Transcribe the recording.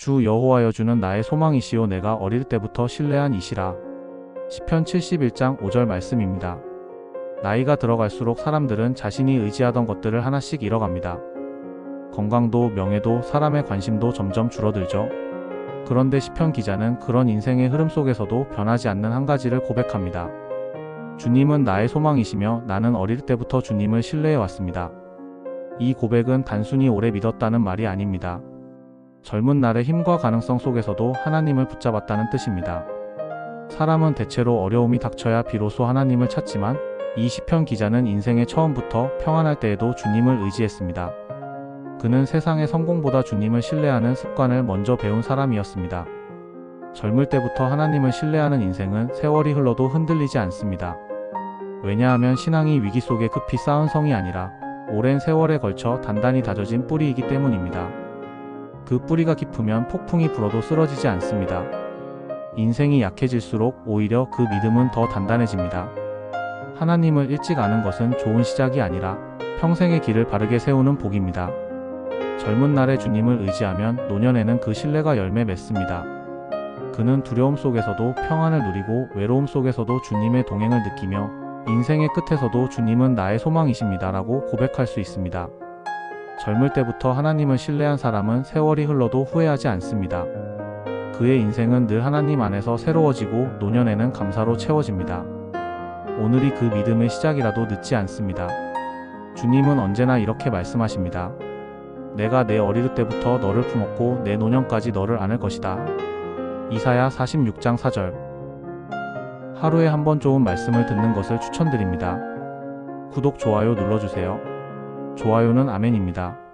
주 여호와여 주는 나의 소망이시요 내가 어릴 때부터 신뢰한 이시라. 시편 71장 5절 말씀입니다. 나이가 들어갈수록 사람들은 자신이 의지하던 것들을 하나씩 잃어갑니다. 건강도 명예도 사람의 관심도 점점 줄어들죠. 그런데 시편 기자는 그런 인생의 흐름 속에서도 변하지 않는 한 가지를 고백합니다. 주님은 나의 소망이시며 나는 어릴 때부터 주님을 신뢰해 왔습니다. 이 고백은 단순히 오래 믿었다는 말이 아닙니다. 젊은 날의 힘과 가능성 속에서도 하나님을 붙잡았다는 뜻입니다. 사람은 대체로 어려움이 닥쳐야 비로소 하나님을 찾지만 이 시편 기자는 인생의 처음부터 평안할 때에도 주님을 의지했습니다. 그는 세상의 성공보다 주님을 신뢰하는 습관을 먼저 배운 사람이었습니다. 젊을 때부터 하나님을 신뢰하는 인생은 세월이 흘러도 흔들리지 않습니다. 왜냐하면 신앙이 위기 속에 급히 쌓은 성이 아니라 오랜 세월에 걸쳐 단단히 다져진 뿌리이기 때문입니다. 그 뿌리가 깊으면 폭풍이 불어도 쓰러지지 않습니다. 인생이 약해질수록 오히려 그 믿음은 더 단단해집니다. 하나님을 일찍 아는 것은 좋은 시작이 아니라 평생의 길을 바르게 세우는 복입니다. 젊은 날에 주님을 의지하면 노년에는 그 신뢰가 열매 맺습니다. 그는 두려움 속에서도 평안을 누리고 외로움 속에서도 주님의 동행을 느끼며 인생의 끝에서도 주님은 나의 소망이십니다라고 고백할 수 있습니다. 젊을 때부터 하나님을 신뢰한 사람은 세월이 흘러도 후회하지 않습니다. 그의 인생은 늘 하나님 안에서 새로워지고 노년에는 감사로 채워집니다. 오늘이 그 믿음의 시작이라도 늦지 않습니다. 주님은 언제나 이렇게 말씀하십니다. 내가 내 어릴 때부터 너를 품었고 내 노년까지 너를 안을 것이다. 이사야 46장 4절. 하루에 한 번 좋은 말씀을 듣는 것을 추천드립니다. 구독, 좋아요 눌러주세요. 좋아요는 아멘입니다.